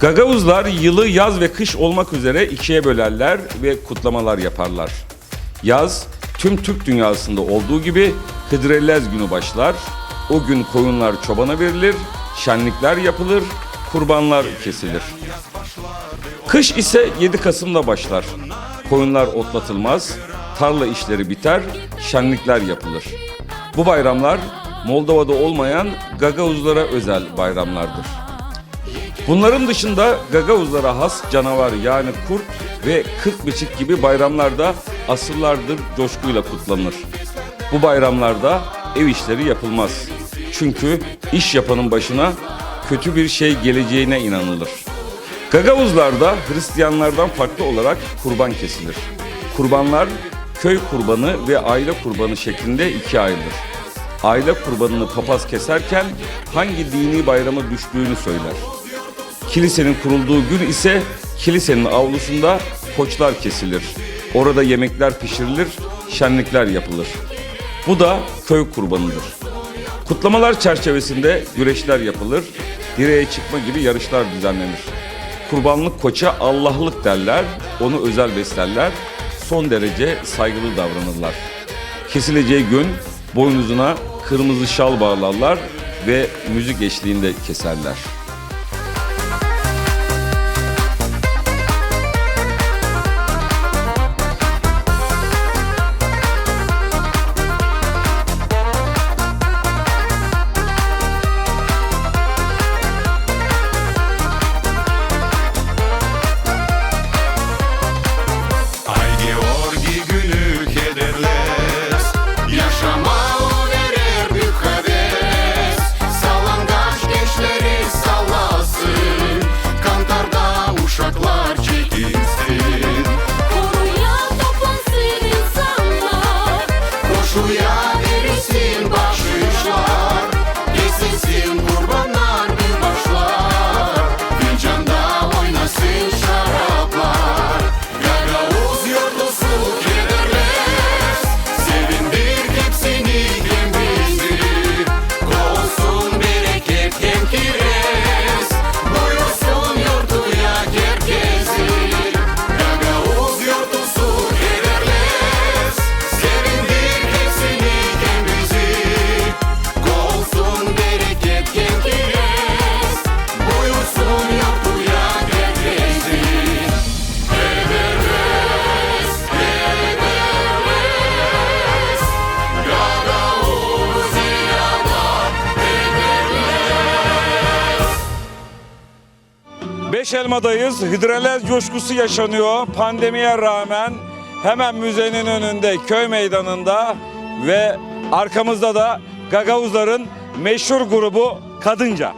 Gagavuzlar yılı yaz ve kış olmak üzere ikiye bölerler ve kutlamalar yaparlar. Yaz tüm Türk dünyasında olduğu gibi Hıdrellez günü başlar. O gün koyunlar çobana verilir, şenlikler yapılır, kurbanlar kesilir. Kış ise 7 Kasım'da başlar. Koyunlar otlatılmaz, tarla işleri biter, şenlikler yapılır. Bu bayramlar Moldova'da olmayan Gagavuzlara özel bayramlardır. Bunların dışında Gagavuzlara has canavar yani kurt ve kırk biçik gibi bayramlarda asırlardır coşkuyla kutlanır. Bu bayramlarda ev işleri yapılmaz. Çünkü iş yapanın başına kötü bir şey geleceğine inanılır. Gagavuzlarda Hristiyanlardan farklı olarak kurban kesilir. Kurbanlar köy kurbanı ve aile kurbanı şeklinde ikiye ayrılır. Aile kurbanını papaz keserken hangi dini bayrama düştüğünü söyler. Kilisenin kurulduğu gün ise kilisenin avlusunda koçlar kesilir. Orada yemekler pişirilir, şenlikler yapılır. Bu da köy kurbanıdır. Kutlamalar çerçevesinde güreşler yapılır, direğe çıkma gibi yarışlar düzenlenir. Kurbanlık koça Allah'lık derler, onu özel beslerler, son derece saygılı davranırlar. Kesileceği gün boynuzuna kırmızı şal bağlarlar ve müzik eşliğinde keserler. Beş Elma'dayız. Hidrolez coşkusu yaşanıyor. Pandemiye rağmen hemen müzenin önünde, köy meydanında ve arkamızda da Gagavuzların meşhur grubu Kadınca.